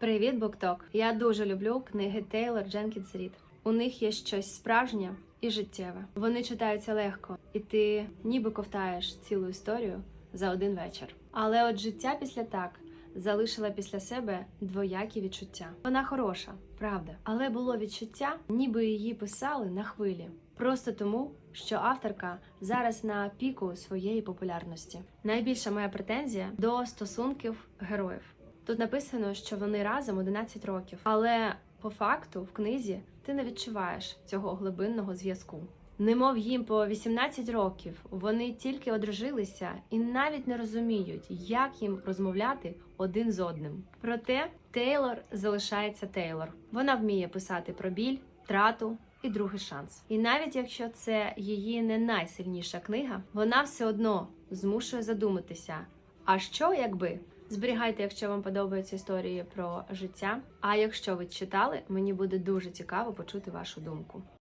Привіт, Букток! Я дуже люблю книги Тейлор Дженкінс Рід. У них є щось справжнє і життєве. Вони читаються легко, і ти ніби ковтаєш цілу історію за один вечір. Але от життя після так залишила після себе двоякі відчуття. Вона хороша, правда, але було відчуття, ніби її писали на хвилі. Просто тому, що авторка зараз на піку своєї популярності. Найбільша моя претензія до стосунків героїв. Тут написано, що вони разом 11 років, але по факту в книзі ти не відчуваєш цього глибинного зв'язку. Немов їм по 18 років вони тільки одружилися і навіть не розуміють, як їм розмовляти один з одним. Проте Тейлор залишається Тейлор. Вона вміє писати про біль, втрату і другий шанс. І навіть якщо це її не найсильніша книга, вона все одно змушує задуматися. А що якби? Зберігайте, якщо вам подобаються історії про життя. А якщо ви читали, мені буде дуже цікаво почути вашу думку.